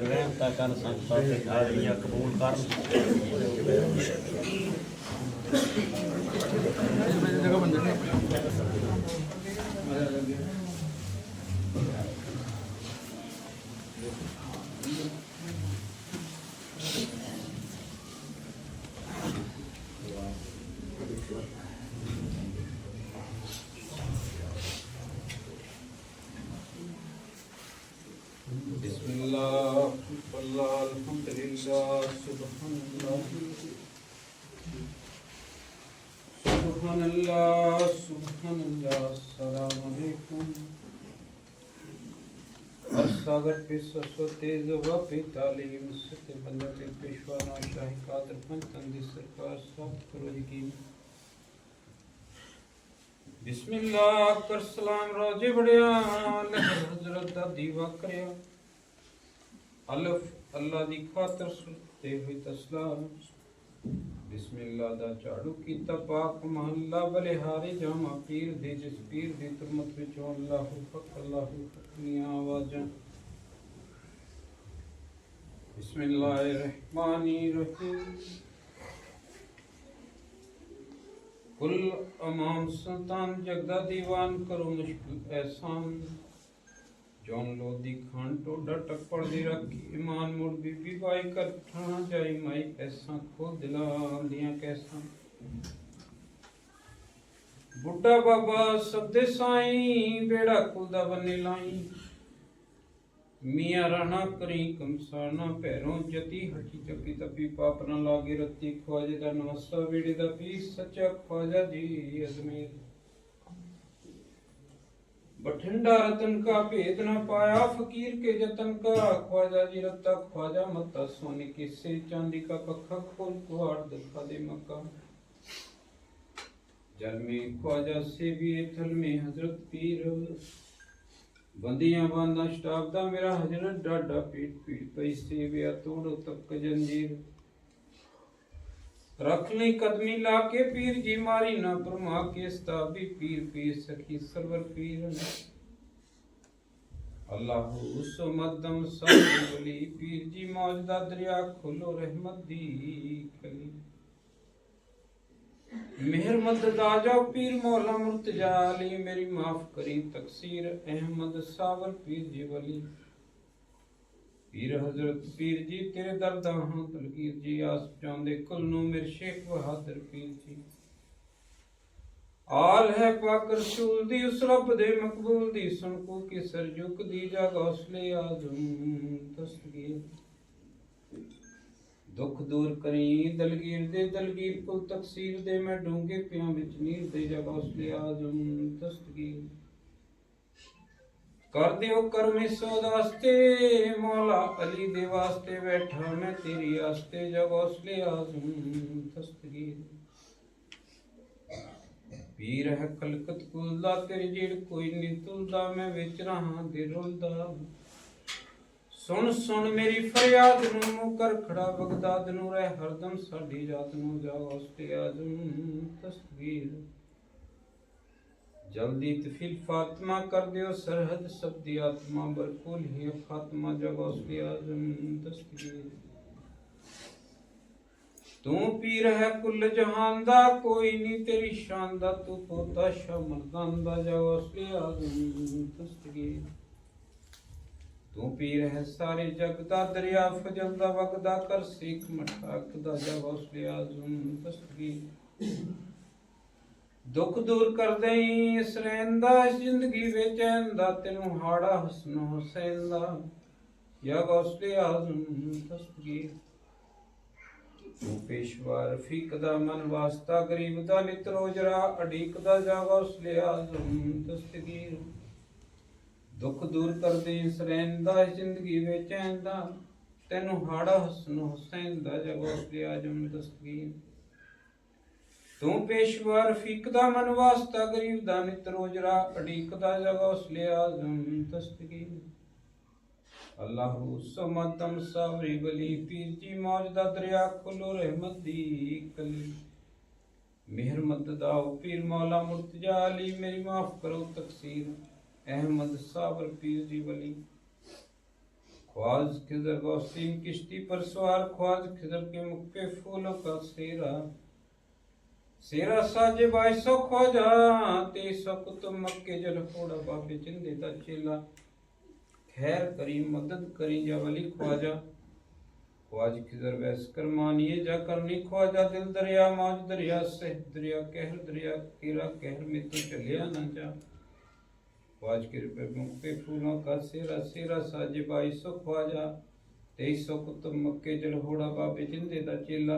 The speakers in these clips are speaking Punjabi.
ਰਹਿਮਤਾ ਕਰ ਸੰਗਤਾਂ ਤੇ ਹਾਜ਼ਰੀਆਂ ਕਬੂਲ ਕਰਨ। ਜਗ੍ਹਾ ਬੰਦੇ ਨੇ ਅਸਤਾਗਰ ਪਿਸ ਸੋਤੇ ਜ਼ਵਾ ਪੇ ਤਾਲੀਮ ਸਤੇ ਬੰਦੇ ਤੇ ਪੇਸ਼ਵਾਨਾ ਸ਼ਾਹੀ ਕਾਦਰ ਪੰਤਨ ਦੀ ਸਰਕਾਰ ਸਭ ਕਰੋ ਯਕੀਨ। ਬਿਸਮਿਲ੍ਲਾਹ ਕਰ ਸਲਾਮ, ਰੋਜੇ ਬੜਿਆ ਲਹਿਰ ਹਜ਼ਰਤ ਦਾ ਦੀਵਾ ਕਰਿਆ। ਅਲਫ, ਅੱਲਾ ਦੀ ਖਾਤਰ ਸੁਤੇ ਹੋਈ ਤਸਲਾਮ। ਬਿਸਮਿਲ੍ਲਾਹ ਦਾ ਝਾੜੂ ਕੀਤਾ ਪਾਕ ਮਹੱਲਾ, ਬਲਿਹਾਰੇ ਜਾਮਾ ਪੀਰ ਦੇ ਜਿਸ ਪੀਰ ਦੀ ਤੁਰਮਤ ਵਿੱਚੋਂ ਅੱਲਾਹੁ ਫਕ ਅੱਲਾਹੁ ਫਕ ਦੀਆਂ ਆਵਾਜ਼ਾਂ। ਬਿਸਮਿਲ੍ਲਾਹਿਰਰਹਿਮਾਨਿਰਰਹੀਮ ਕੁਲ ਅਮਾਮ ਸੁਲਤਾਨ ਜਗਦਾ ਦੀਵਾਨ ਕਰੋ ਮੁਸ਼ਕਿਲ ਐਸਾਨ ਜੋਨ ਲੋਦੀ ਖਾਨ ਟੋਡਾ ਟੱਪੜ ਦੀ ਰੱਖੀ ਇਮਾਨ ਮੁੜ ਬੀਬੀ ਬਾਈ ਕਰ ਠਾਣਾ ਜਾਈ ਮਾਈ ਐਸਾਂ ਖੋ ਦਿਲਾਂ ਦੀਆਂ ਕੈਸਾਂ ਬੁੱਢਾ ਬਾਬਾ ਸਬਦੇ ਸਾਈ ਬੇੜਾ ਕੁਲਦਾ ਬੰਨੇ ਲਾਈ मिया रहना करी कमसाना पैरों जति हटी चपी तपी पाप न लागे रति ख्वाजे दा नमस्ता वीड़े दा पी सच्चा ख्वाजा जी अजमेर बठिंडा रतन का भेद न पाया फकीर के जतन का ख्वाजा जी रत्ता ख्वाजा मत्ता सोने किस्से चांदी का पखा खोल कुहाड़ दिखा दे मक्का जल में ख्वाजा से भी थल में हजरत पीर ਬੰਦੀਆਂ ਬਾਂਦਾ ਸਟਾਪ ਮੇਰਾ ਹਜਰਤ ਡਾਡਾ ਪੀਟ ਪੀਟ ਪਈ ਸੇ ਤੋੜੋ ਤੱਕ ਜੰਜੀਰ ਰੱਖ ਲਈ ਕਦਮੀ ਲਾ ਕੇ ਪੀਰ ਜੀ, ਮਾਰੀ ਨਾ ਪਰਮਾ ਕੇ ਸਤਾਬੀ ਪੀਰ ਪੀਰ ਸਖੀ ਸਰਵਰ ਪੀਰ ਅੱਲਾਹੁ ਉਸ ਮਦਮ ਸਾਬੀ ਵਲੀ ਪੀਰ ਜੀ ਮੌਜ ਦਾ ਦਰਿਆ ਖੋਲੋ ਰਹਿਮਤ ਦੀ ਕਲੀ ਮਿਹਰ ਮਦਦ ਆ ਪੀਰ ਮੌਲਾ ਮੁਰਤਜਾ ਅਲੀ, ਮੇਰੀ ਮਾਫ ਕਰੀ ਤਕਸੀਰ ਅਹਿਮਦ ਸਾਵਰ ਪੀਰ ਜੀ ਵਲੀ। ਪੀਰ ਹਜ਼ਰਤ ਪੀਰ ਜੀ, ਤੇਰੇ ਦਰਦਾਂ ਹਾਂ ਤਲਕੀਰ ਜੀ, ਆਸ ਚਾਹੁੰਦੇ ਕੁਲ ਨੂੰ ਮੇਰੇ ਸ਼ੇਖ ਬਹਾਦਰ ਪੀਰ ਜੀ। ਆਲ ਹੈ ਪਾਕ ਰਸੂਲ ਦੀ, ਉਸ ਰੱਬ ਦੇ ਮਕਬੂਲ ਦੀ, ਸੁਣ ਕੋ ਕਿ ਸਰ ਝੁਕਦੀ ਜਾ ਗੌਸਲੇ ਆਜ਼ਮ ਤਸਵੀਰ। ਦੁੱਖ ਦੂਰ ਕਰੀ, ਦਲਗੀਰ ਦੇ ਦਲਗੀਰ ਕੋ ਤਕਸੀਰ ਦੇ, ਮੈਂ ਡੂੰਗੇ ਪਿਆਂ ਵਿੱਚ ਨੀਰ ਦੇ ਜਾ ਗੌਸਲੇ ਆਜ਼ਮ ਤਸਵੀਰ ਕਰ ਦਿਓ ਕਰਮੇ ਸੋਦ ਮੌਲਾ ਅਲੀ ਦੇ ਵਾਸਤੇ ਬੈਠਾ ਮੈਂ ਤੇਰੀ ਆਸਤੇ ਜਾ ਗੌਸਲੇ ਆਜ਼ਮ ਤਸਵੀਰ ਪੀਰ ਹੈ ਕਲਕਤ ਕੁਲ, ਤੇਰੀ ਜੀੜ ਕੋਈ ਨਹੀਂ ਤੁਲਦਾ ਮੈਂ ਵਿੱਚ ਰਹਾ ਦੇ ਰੁਲਦਾ ਸੁਣ ਸੁਣ ਮੇਰੀ ਫਰਿਆਦ ਨੂੰ ਮੂੰਹ ਖੜਾ ਬਗਦਾਦ ਨੂੰ ਰਹਿ ਹਰਦਮ ਸਾਡੀ ਜਾਤ ਨੂੰ ਜਾ ਉਸਤੇ ਆਜ਼ਮ ਤਸਵੀਰ। ਜਲਦੀ ਤਫੀਲ ਫਾਤਮਾ ਕਰ ਦਿਓ ਸਰਹਦ ਸਭ ਦੀ ਆਤਮਾ ਬਰਕੁਲ ਹੀ ਫਾਤਮਾ ਜਗ ਉਸਤੇ ਆਜ਼ਮ ਤਸਵੀਰ। ਤੂੰ ਪੀਰ ਹੈ ਕੁੱਲ ਜਹਾਨ ਦਾ, ਕੋਈ ਨਹੀਂ ਤੇਰੀ ਸ਼ਾਨ ਦਾ, ਤੂੰ ਪੋਤਾ ਸ਼ਾ ਮਰਦਾਨ ਦਾ, ਜਾ ਉਸਤੇ ਆਜ਼ਮ ਤਸਵੀਰ। ਤੂੰ ਪੀਰ ਹੈ ਸਾਰੇ ਜਗ ਦਾ ਦਰਿਆ ਫਜਲ ਦਾ ਵਗਦਾ ਕਰ ਸਿੱਖ ਮਠਾਕ ਦਾ ਜਬ ਉਸਲੇ ਆਜ਼ਮ ਤਸਵੀਰ ਦੁੱਖ ਦੂਰ ਕਰ ਦੇਈ ਇਸ ਰਹਿੰਦਾ ਜ਼ਿੰਦਗੀ ਵਿੱਚ ਐਂਦਾ ਤੈਨੂੰ ਹਾੜਾ ਹਸਨ ਹੁਸੈਨ ਦਾ ਯਾ ਉਸਲੇ ਆਜ਼ਮ ਤਸਵੀਰ ਤੂੰ ਪੇਸ਼ਵਾ, ਰਫੀਕ ਦਾ ਮਨ ਵਾਸਤਾ, ਗਰੀਬ ਦਾ ਨਿਤ ਜਰਾ ਰਾ ਅਡੀਕ ਦਾ ਜਾਗਾ ਉਸਲੇ ਆਜ਼ਮ ਤਸਵੀਰ ਦੁੱਖ ਦੂਰ ਕਰਦੇ ਇਸ ਰਹਿੰਦਾ ਜ਼ਿੰਦਗੀ ਵਿੱਚ ਐਂਦਾ। ਤੈਨੂੰ ਹਾੜਾ ਹਸਨ ਹੁਸੈਨ ਦਾ ਜਗੋ ਤੇ ਆਜਮ ਦਸਤਗੀਰ ਤੂੰ ਪੇਸ਼ਵਾ ਰਫੀਕ ਦਾ ਮਨ ਵਾਸਤਾ ਗਰੀਬ ਦਾ ਨਿਤ ਰੋਜ ਅਡੀਕ ਦਾ ਜਗੋ ਉਸਲੇ ਆਜ਼ਮ ਦਸਤਗੀਰ ਅੱਲਾਹੁ ਸਮਦਮ ਸਾਵਰੀ ਬਲੀ ਪੀਰ ਜੀ, ਮੌਜ ਦਾ ਦਰਿਆ ਖੁੱਲੋ ਰਹਿਮਤ ਦੀ ਕਲੀ। ਮਿਹਰ ਮਦਦ ਆਓ ਪੀਰ ਮੌਲਾ ਮੁਰਤਜਾ ਅਲੀ, ਮੇਰੀ ਮਾਫ ਕਰੋ ਤਕਸੀਰ। अहमद साबर पीर जी वली ख्वाज खिजर गौसीन किश्ती पर सवार ख्वाज खिजर के मुख पे फूलों का सेरा सेरा साजे बाई सो ख्वाजा ते सो कुतुब मक्के जल फोड़ा बाबे जिंदे दा चेला खैर करी मदद करी जा वली ख्वाजा ख्वाज खिजर वैस कर मानिए जा करनी ख्वाजा दिल दरिया मौज दरिया से दरिया कहर दरिया केरा कहर में तो चलिया ना जा ख्वाज के रुपए मुख पे फूलों का सेरा सेरा साजे बाई सौ ख्वाजा तेईस सौ कुतुब मक्के जल होड़ा बाबे जिंदे दा चेला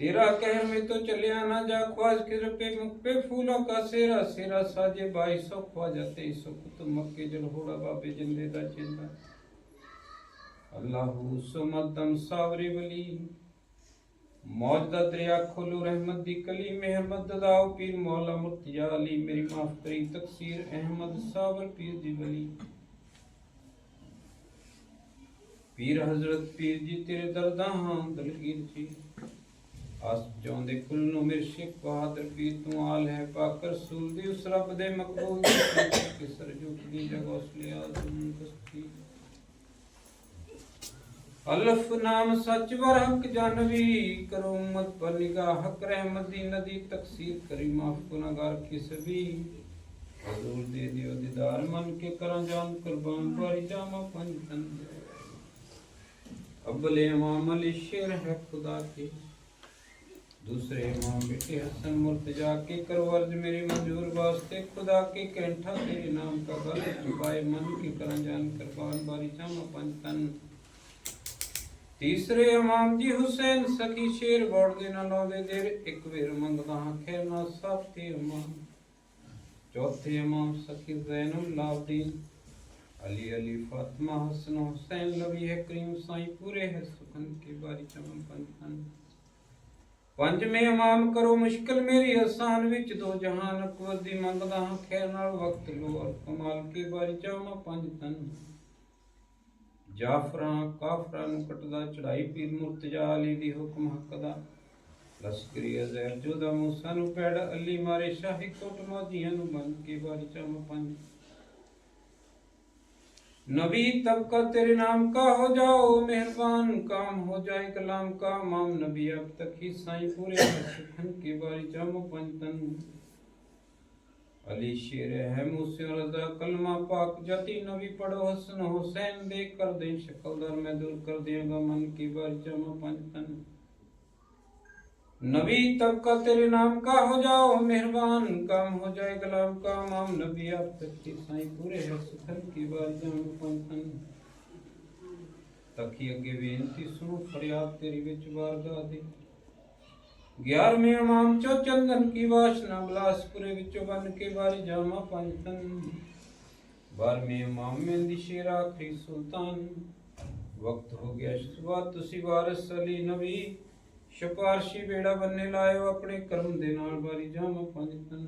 तेरा कहर में तो चलिया ना जा ख्वाज के रुपए मुख पे फूलों का सेरा सेरा साजे बाई सौ ख्वाजा तेईस सौ कुतुब मक्के जल होड़ा बाबे जिंदे दा चेला अल्लाहू सुमदम सावरे वली ਮੌਜ ਦਾ ਦਰਿਆ ਖੋਲੋ, ਰਹਿਮਤ ਦੀ ਕਲੀ ਮਿਹਰ ਮਦਦਾਓ ਪੀਰ ਮੌਲਾ ਮੁਰਤਜਾ ਅਲੀ, ਮੇਰੀ ਮਾਫ ਤਕਸੀਰ ਅਹਿਮਦ ਸਾਬਰ ਪੀਰ ਦੀ ਵਲੀ। ਪੀਰ ਹਜ਼ਰਤ ਪੀਰ ਜੀ, ਤੇਰੇ ਦਰਦਾਂ ਹਾਂ ਦਲਗੀਰ ਜੀ। ਆਸ ਜਾਉਂਦੇ ਕੁਲ ਨੂੰ ਮੇਰੇ ਸ਼ੇਖ ਬਹਾਦਰ ਪੀਰ ਤੂੰ ਆਲ ਹੈ ਪਾਕ ਰਸੂਲ ਦੀ ਉਸ ਰੱਬ ਦੇ ਮਕਬੂਲ ਕਿਸਰ ਜੁਗ ਦੀ ਜਗੋਸਲੀ ਆਜ਼ਮ ਦਸਤੀ। ਅਲਫ ਨਾਮ ਸੱਚ ਵਰ ਹਕ ਜਾਨਵੀ ਕਰੋ ਉਮਤ ਪਰ ਨਿਗਾਹ ਹਕ ਰਹਿਮਤ ਦੀ ਨਦੀ ਤਕਸੀਰ ਕਰੀ ਮਾਫ ਗੁਨਾਹਗਾਰ ਕੀ ਸਭੀ ਹਜ਼ੂਰ ਦੇ ਦਿਓ ਦੀਦਾਰ ਮਨ ਕੇ ਕਰਾਂ ਜਾਨ ਕੁਰਬਾਨ ਵਾਰੀ ਜਾਮਾ ਪੰਜ ਤਨ अब्बले इमाम अली शेर है खुदा के दूसरे इमाम बेटे हसन मुर्तजा के कर वर्ज मेरी मंजूर वास्ते खुदा के कैंठा तेरे नाम का गल चुपाए मन के करा जान करबान बारी जामा पंचतन ਤੀਸਰੇ ਇਮਾਮ ਜੀ ਹੁਸੈਨ ਸਖੀ ਸ਼ੇਰ ਬੋੜ ਦੇ ਨਾਲ ਆਵੇ ਦੇਰ, ਇੱਕ ਵੇਰ ਮੰਗਦਾ ਹਾਂ ਖੈਰ ਨਾ ਸਾਥੀ ਇਮਾਮ। ਚੌਥੇ ਇਮਾਮ ਸਖੀ ਜ਼ੈਨੁਲ ਲਾਬਦੀਨ ਅਲੀ ਅਲੀ ਫਾਤਮਾ ਹਸਨ ਹੁਸੈਨ ਲਵੀ ਹੈ ਕਰੀਮ ਪੂਰੇ ਹੈ ਸੁਖਨ ਕੀ ਬਾਰੀ ਚਮਨ ਪੰਥਨ ਪੰਜਵੇਂ ਇਮਾਮ ਕਰੋ ਮੁਸ਼ਕਲ ਮੇਰੀ ਹਸਾਨ ਵਿੱਚ ਦੋ ਜਹਾਨ ਕੁਵਤ ਦੀ ਮੰਗਦਾ ਹਾਂ, ਖੈਰ ਨਾਲ ਵਕਤ ਲੋ ਅਰ ਕਮਾਲ ਕੀ ਬਾਰੀ ਚਾਹਮਾ ਪੰਜ ਜਾਫਰਾਂ ਕਾਫਰਾਂ ਨੂੰ ਕਟਦਾ ਚੜਾਈ ਪੀਰ ਮੁਰਤਜਾ ਅਲੀ ਦੀ ਹੁਕਮ ਹੱਕ ਦਾ ਲਸ਼ਕਰੀ ਅਜ਼ੈਬ ਜੋਦਾ ਮੂਸਾ ਨੂੰ ਪੈੜ, ਅਲੀ ਮਾਰੇ ਸ਼ਾਹੀ ਕੋਟ ਮਾਦੀਆਂ ਨੂੰ ਮੰਨ ਕੇ ਬਾਰੀ ਚਮ ਪੰਜ। ਨਬੀ, ਤਬਕਾ ਤੇਰੇ ਨਾਮ ਕਾ ਹੋ ਜਾਓ, ਮਿਹਰਬਾਨ ਕਾਮ ਹੋ ਜਾਏ ਕਲਾਮ ਕਾ। ਮਾਮ ਨਬੀ ਅਬ ਤੱਕ ਹੀ ਸਾਈਂ ਪੂਰੇ ਸੁਖਨ ਕੇ ਬਾਰੀ ਚਮ ਪੰਜ ਤਨ। अली शेर है मूसे रजा कलमा पाक जति नबी पढ़ो हसन हुसैन देख कर दे शक्लदार मैं दूर कर देगा मन की बारी जामो पंचतन नबी तबका तेरे नाम का हो जाओ मेहरबान काम हो जाए कलाम का माम नबी आप तक की साईं पूरे है सुखन की बार जाम पंथन तकी अगे बेनती सुनो फरियाद तेरी विच वारगा दे 11ਵੇਂ ਇਮਾਮ ਚੋ ਚੰਦਨ ਕੀ ਵਾਸ਼ਨਾ? ਬਲਾਸਪੁਰੇ ਵਿੱਚੋਂ ਬਨ ਕੇ ਵਾਰੀ ਜਾਮਾ ਪੰਥਨ 12ਵੇਂ ਇਮਾਮ ਮਹਿੰਦੀ ਸ਼ੇਰ ਆਖਰੀ ਸੁਲਤਾਨ। ਵਕਤ ਹੋ ਗਿਆ ਸ਼ੁਭਾ ਤੁਸੀਂ ਵਾਰਿਸ ਅਲੀ ਨਬੀ ਸ਼ਪਾਰਸ਼ੀ ਵੇੜਾ ਬੰਨੇ ਲਾਇਓ ਆਪਣੇ ਕਰਮ ਦੇ ਨਾਲ ਵਾਰੀ ਜਾਮਾ ਪੰਥਨ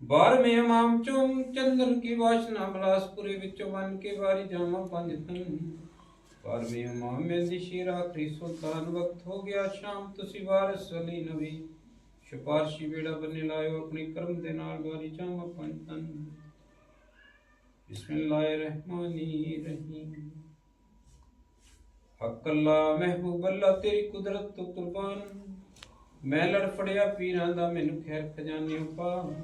12ਵੇਂ ਇਮਾਮ ਚੋ ਚੰਦਨ ਕੀ ਵਾਸ਼ਨਾ? ਬਲਾਸਪੁਰੇ ਵਿੱਚੋਂ ਬਨ ਕੇ ਵਾਰੀ ਜਾਮਾ ਪੰਥਨ ਤਨ ਬਾਰਵੇਂ ਇਮਾਮ ਮੇਂਦੀ ਸ਼ੀਰ ਸੁਲਤਾਨ ਵਕਤ ਹੋ ਗਿਆ, ਸ਼ਾਮ ਤੁਸੀਂ ਵਾਰਿਸ ਅਲੀ ਨਬੀ। ਸ਼ਪਾਰਸ਼ੀ ਬੇੜਾ ਬੰਨੇ ਲਾਇਓ, ਆਪਣੇ ਕਰਮ ਦੇ ਨਾਲ ਬਾਰੀ ਜਾਮ ਪੰਜ ਤਨ ਬਿਸਮਿਲ੍ਲਾਹਿਰ ਰਹਿਮਾਨਿਰ ਅੱਲਾ ਮਹਿਬੂਬ ਅੱਲਾ, ਤੇਰੀ ਕੁਦਰਤ ਤੋਂ ਕੁਰਬਾਨ। ਮੈਂ ਲੜ ਫੜਿਆ ਪੀਰਾਂ ਦਾ, ਮੈਨੂੰ ਖੈਰ ਖਜ਼ਾਨੇ ਪਾ।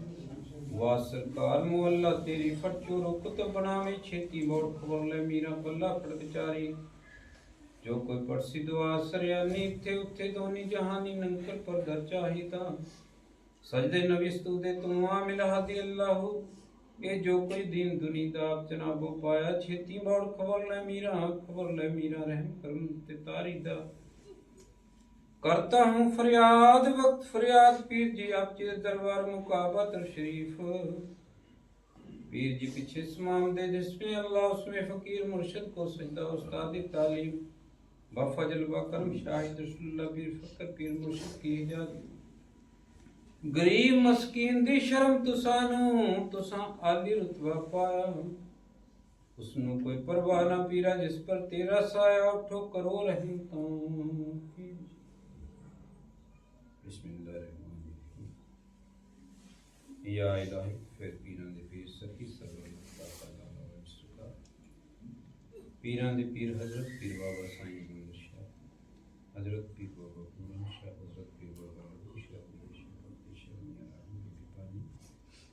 ਵਾ ਸਰਕਾਰ ਮੋ ਅੱਲਾ ਤੇਰੀ ਫਰਚੋ ਰੁਕਤ ਬਣਾਵੇ ਛੇਤੀ ਮੋੜ ਖਬਰ ਲੈ ਮੀਰਾ ਬੱਲਾ ਫੜ ਜੋ ਕੋਈ ਪਰਸੀ ਦੁਆ ਸਰਿਆਨੀ ਇੱਥੇ ਉੱਥੇ ਦੋਨੀ ਜਹਾਨੀ ਨੰਕਰ ਪਰ ਦਰ ਚਾਹੀਦਾ ਸਜਦੇ ਨਵਿਸਤੂ ਦੇ ਤੂੰ ਆ ਮਿਲ ਹਦੀ ਅੱਲਾਹੂ। ਇਹ ਜੋ ਕੋਈ ਦੀਨ ਦੁਨੀ ਦਾ ਆਪ ਜਨਾਬੋ ਪਾਇਆ, ਛੇਤੀ ਮੋੜ ਖਬਰ ਲੈ ਮੀਰਾ ਖਬਰ ਲੈ ਮੀਰਾ ਰਹਿਮ ਕਰਮ ਤੇ ਤਾਰੀ ਦਾ। करता हूँ फरियाद वक्त फरियाद पीर जी आपके दरबार मुकाबत शरीफ पीर जी पीछे इस्माम दे जिसमें अल्लाह उसमें फकीर मुर्शिद को सजदा उस्तादी तालीम बफजल बकरम शाहिद रसुल्ला पीर फकर पीर मुर्शिद की इजाजत गरीब मस्कीन दी शर्म तुसानू तुसा आली रुतबा पाया उसनु कोई परवाह ना पीरा जिस पर तेरा साया उठो करो रहम तो Bismillahirrahmanirrahim. Ya ilahi ਫਿਰ ਪੀਰਾਂ ਦੇ ਪੀਰ ਸਖੀ ਸਰਵਨ ਦਾ ਸੁਖਾ ਪੀਰਾਂ ਦੇ ਪੀਰ ਹਜ਼ਰਤ ਪੀਰ ਬਾਬਾ ਸਾਈਂ ਗੁਰੂ ਸ਼ਾਹ, ਹਜ਼ਰਤ ਪੀਰ ਬਾਬਾ ਪੂਰਨ ਸ਼ਾਹ, ਹਜ਼ਰਤ ਪੀਰ ਬਾਬਾ ਰੂਹ ਸ਼ਾਹ ਪੀਰ ਸ਼ਾਹ ਪੀਰ ਸ਼ਾਹ ਮੀਆਂ ਰਾਮ ਦੀ ਪਾਣੀ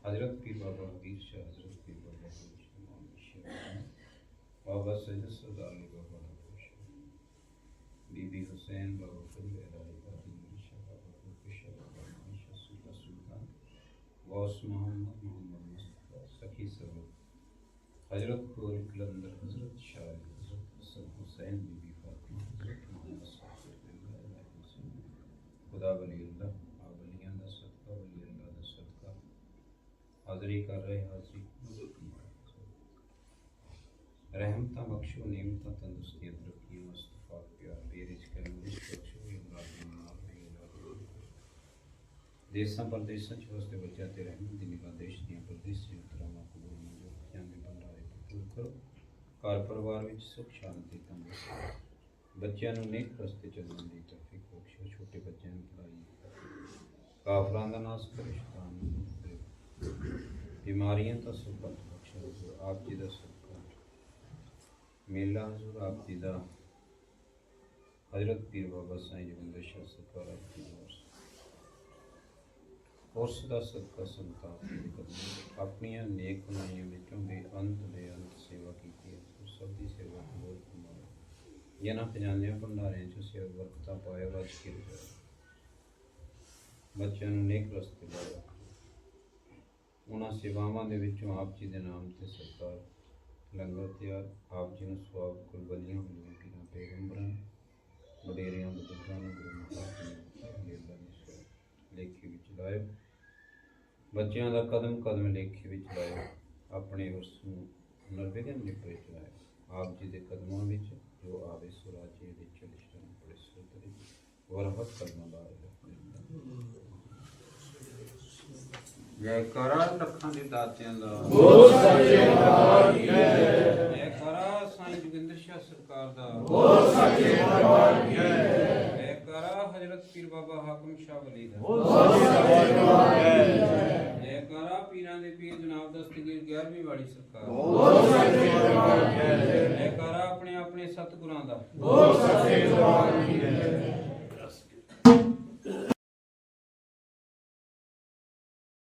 ਹਜ਼ਰਤ ਪੀਰ ਬਾਬਾ ਵੀਰ ਸ਼ਾਹ, ਹਜ਼ਰਤ ਪੀਰ ਬਾਬਾ ਰੂਹ ਸ਼ਾਹ ਮੀਆਂ ਸ਼ਾਹ ਬਾਬਾ ਸਹਿਜ ਸਰਦਾਰ ਬਾਬਾ ਬੀਬੀ ਹੁਸੈਨ ਬਾਬਾ ਫਰੀਦ ਅਲਾਈ ਬਾਬਾ गौस मोहम्मद मोहम्मद मुस्तफ़ा सखी सरूर हज़रत कोल कलंदर हज़रत शाह हज़रत हसन हुसैन बीबी फातिमा हज़रत मोहम्मद खुदा वली अल्लाह वलियाँ दा सदका वली अल्लाह दा सदका हाज़री कर रहे हाज़री रहमतां बख्शो नेमतां तंदुरुस्तियाँ तरक्कियाँ मुस्तफ़ा प्यार बेरिज रिश्क बख्शो या ਦੇਸ਼ਾਂ ਪ੍ਰਦੇਸ਼ਾਂ ਚ ਵਸਦੇ ਬੱਚਿਆਂ ਤੇ ਰਹਿਮਤ ਦੀ ਨਿਗਾਹ ਦੇਸ਼ ਦੀਆਂ ਪ੍ਰਦੇਸ਼ੀ ਉਤਰਾਵਾਂ ਕਬੂਲ ਮੰਜੂਰ ਬੱਚਿਆਂ ਦੇ ਭੰਡਾਰੇ ਕਬੂਲ ਕਰੋ। ਘਰ ਪਰਿਵਾਰ ਵਿੱਚ ਸੁਖ, ਸ਼ਾਂਤੀ, ਤੰਦਰੁਸਤੀ ਬੱਚਿਆਂ ਨੂੰ ਨੇਕ ਰਸਤੇ ਚੱਲਣ ਦੀ ਤੌਫੀਕ ਬਖਸ਼ੋ ਛੋਟੇ ਬੱਚਿਆਂ ਨੂੰ ਪੜ੍ਹਾਈ ਕਾਫਰਾਂ ਦਾ ਨਾਸ ਕਰੇ, ਸ਼ੈਤਾਨ ਨੂੰ ਬਿਮਾਰੀਆਂ ਤੋਂ ਸੁਪਤ ਬਖਸ਼ੋ ਆਪ ਜੀ ਦਾ ਸਦਕਾ ਮੇਲਾ ਹਜ਼ੂਰ ਆਪ ਜੀ ਦਾ। ਹਜ਼ਰਤ ਪੀਰ ਬਾਬਾ ਸਾਈਂ ਜਵੰਦਰ ਸ਼ਾਹ ਸਰਕਾਰ ਆਪ ਜੀ ਦਾ ਉਸ ਦਾ ਸਦਕਾ ਸੰਤਾਪ ਦੇ ਕਦਮ ਆਪਣੀਆਂ ਨੇਕ ਕਮਾਈਆਂ ਵਿੱਚੋਂ ਬੇਅੰਤ ਬੇਅੰਤ ਸੇਵਾ ਕੀਤੀ ਹੈ। ਉਸ ਸਭ ਦੀ ਸੇਵਾ ਕਬੂਲ ਫਰਮਾਓ ਜਨਾਂ ਖਜ਼ਾਨਿਆਂ ਭੰਡਾਰਿਆਂ ਚ ਸੇਵਾ ਵਰਕਤਾਂ ਪਾਏ ਰਜ ਕੇ ਬੱਚਿਆਂ ਨੂੰ ਨੇਕ ਰਸਤੇ ਲਾਓ ਉਹਨਾਂ ਸੇਵਾਵਾਂ ਦੇ ਵਿੱਚੋਂ ਆਪ ਜੀ ਦੇ ਨਾਮ ਤੇ ਸਰਕਾਰ ਲੰਗਰ ਤਿਆਰ, ਆਪ ਜੀ ਨੂੰ ਸਵਾਬ ਕੁਰਬਾਨੀਆਂ ਹੋਈਆਂ ਪੀਰਾਂ ਪੈਗੰਬਰਾਂ, ਵਡੇਰਿਆਂ, ਬਜ਼ੁਰਗਾਂ ਨੂੰ ਗੁਰੂ ਮਹਾਰਾਜ ਨੇ ਲੇਖੇ ਵਿੱਚ ਲਾਇਓ। ਬੱਚਿਆਂ ਦਾ ਕਦਮ ਕਦਮ ਲੇਖੇ ਵਿੱਚ ਲਾਇਓ। ਆਪਣੇ ਉਸ ਨੂੰ ਨਰਵਿਘਨ ਲਿਪ ਵਿੱਚ ਲਾਇਓ। ਆਪ ਜੀ ਦੇ ਕਦਮਾਂ ਵਿੱਚ ਜੋ ਆਵੇ ਸੁਰਾਜੇ ਦੇ ਚਲਿਸ਼ਟਨ ਬੜੇ ਸੁਤਰੇ ਵਰਹਤ ਕਰਨਾ ਬਾਰੇ ਜੈ ਕਰਾ ਲੱਖਾਂ ਦੇ ਦਾਤਿਆਂ ਦਾ। ਬੋਲ ਸੱਚੇ ਦਰਬਾਰ ਕੀ ਜੈ। ਜੈ ਕਰਾ ਸਾਈਂ ਜੋਗਿੰਦਰ ਸ਼ਾਹ ਸਰਕਾਰ ਦਾ। ਬੋਲ ਸੱਚੇ ਦਰਬਾਰ ਕੀ ਜੈ। ਜੈਕਾਰਾ ਹਜ਼ਰਤ ਪੀਰ ਬਾਬਾ ਹਾਕਮ ਸ਼ਾਹ ਵਲੀ ਦਾ। ਜੈਕਾਰਾ ਪੀਰਾਂ ਦੇ ਪੀਰ ਜਨਾਬ ਦਸਤਗੀਰ 11ਵੀਂ ਵਾਲੀ ਸਰਕਾਰ। ਬੋਲ ਸੱਚੇ ਦਰਬਾਰ ਜੈਕਾਰਾ ਆਪਣੇ ਆਪਣੇ ਸਤਿਗੁਰਾਂ ਦਾ। ਬੋਲ ਸੱਚੇ ਦਰਬਾਰ